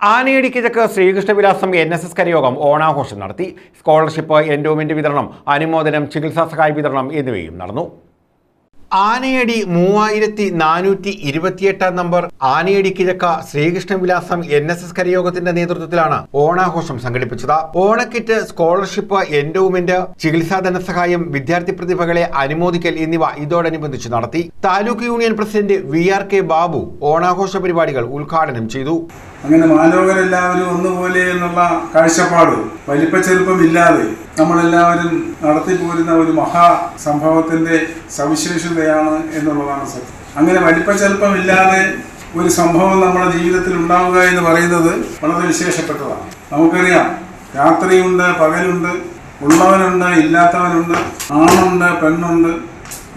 ആനയടി കിഴക്ക് Sreekrishnavilasam N S S കരയോഗം ഓണാഘോഷം നടത്തി. സ്കോളർഷിപ്പ് എൻഡോമെന്റ് വിതരണം അനുമോദനം ചികിത്സാ സഹായ വിതരണം എന്നിവയും നടന്നു. ആനയടി മൂവായിരത്തി നാനൂറ്റി ഇരുപത്തിയെട്ടാം നമ്പർ ആനയടി കിഴക്ക ശ്രീകൃഷ്ണവിലാസം എൻ എസ് എസ് കരയോഗത്തിന്റെ നേതൃത്വത്തിലാണ് ഓണാഘോഷം സംഘടിപ്പിച്ചത്. ഓണക്കിറ്റ് സ്കോളർഷിപ്പ് എൻഡോവ്മെന്റ് ചികിത്സാ ധനസഹായം വിദ്യാർത്ഥി പ്രതിഭകളെ അനുമോദിക്കൽ എന്നിവ ഇതോടനുബന്ധിച്ച് നടത്തി. Taluk union president V R K Babu ഓണാഘോഷ പരിപാടികൾ ഉദ്ഘാടനം ചെയ്തു. അങ്ങനെ മാനവരെല്ലാവരും ഒന്നുപോലെ എന്നുള്ള കാഴ്ചപ്പാട് വലിപ്പച്ചെറുപ്പമില്ലാതെ നമ്മളെല്ലാവരും നടത്തിപ്പോരുന്ന ഒരു മഹാ സംഭവത്തിന്റെ സവിശേഷതയാണ് എന്നുള്ളതാണ് സത്യം. അങ്ങനെ വലിപ്പച്ചെറുപ്പമില്ലാതെ ഒരു സംഭവം നമ്മുടെ ജീവിതത്തിൽ ഉണ്ടാവുക എന്ന് പറയുന്നത് വളരെ വിശേഷപ്പെട്ടതാണ്. നമുക്കറിയാം രാത്രിയുണ്ട് പകലുണ്ട് ഉള്ളവനുണ്ട് ഇല്ലാത്തവനുണ്ട് ആണുണ്ട് പെണ്ണുണ്ട്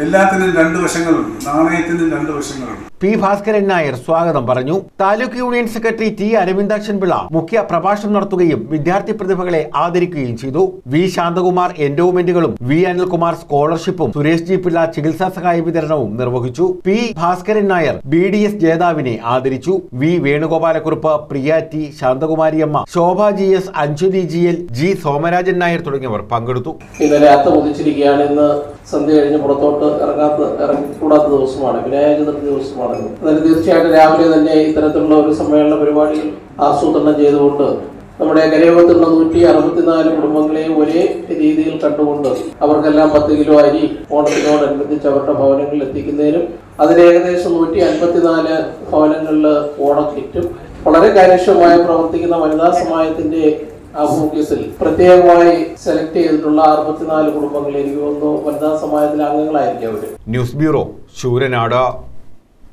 എല്ലാത്തിനും രണ്ട് വശങ്ങളുണ്ട് നാണയത്തിനും രണ്ട് വശങ്ങളുണ്ട്. പി ഭാസ്കരൻ നായർ സ്വാഗതം പറഞ്ഞു. Taluk union secretary T Aravindakshan Pillai മുഖ്യ പ്രഭാഷണം നടത്തുകയും വിദ്യാർത്ഥി പ്രതിഭകളെ ആദരിക്കുകയും ചെയ്തു. വി ശാന്തകുമാർ എൻഡോവ്മെന്റുകളും വി അനിൽകുമാർ സ്കോളർഷിപ്പും സുരേഷ് ജി പിള്ള ചികിത്സാ സഹായ വിതരണവും നിർവഹിച്ചു. P Bhaskaran Nair B D S ജേതാവിനെ ആദരിച്ചു. V Venugopalakkurup Priya T Santhakumariyamma Shobha G S Anjali G L G Somarajan Nair തുടങ്ങിയവർ പങ്കെടുത്തു. ഇന്നലെ അത്ത മുതിച്ചിരിക്കുകയാണ് ഇന്ന് സന്ധ്യ കഴിഞ്ഞ് പുറത്തോട്ട് ഇറങ്ങിക്കൂടാത്ത ദിവസമാണ് വിനായക ചതുർത്ഥി ദിവസമാണ്. അതായത് തീർച്ചയായിട്ടും രാവിലെ തന്നെ ഇത്തരത്തിലുള്ള ഒരു സമ്മേളന പരിപാടി ആസൂത്രണം ചെയ്തുകൊണ്ട് നമ്മുടെ കരയോഗത്തിലുള്ള നൂറ്റി അറുപത്തിനാല് കുടുംബങ്ങളെയും ഒരേ രീതിയിൽ കണ്ടുകൊണ്ട് അവർക്കെല്ലാം പത്ത് കിലോ അരി ഓണത്തിനോടനുബന്ധിച്ച് അവരുടെ ഭവനങ്ങളിൽ എത്തിക്കുന്നതിനും അതിന് ഏകദേശം നൂറ്റി അൻപത്തിനാല് ഭവനങ്ങളിൽ ഓണക്കിറ്റും വളരെ കാര്യക്ഷമമായി പ്രവർത്തിക്കുന്ന വനിതാ സമാജത്തിന്റെ ആഭിമുഖ്യത്തിൽ പ്രത്യേകമായി സെലക്ട് ചെയ്തിട്ടുള്ള അറുപത്തിനാല് കുടുംബങ്ങൾ എനിക്ക് തോന്നുന്നു വനിതാ സമാജത്തിലെ അംഗങ്ങളായിരിക്കും അവർ. News bureau Sooranad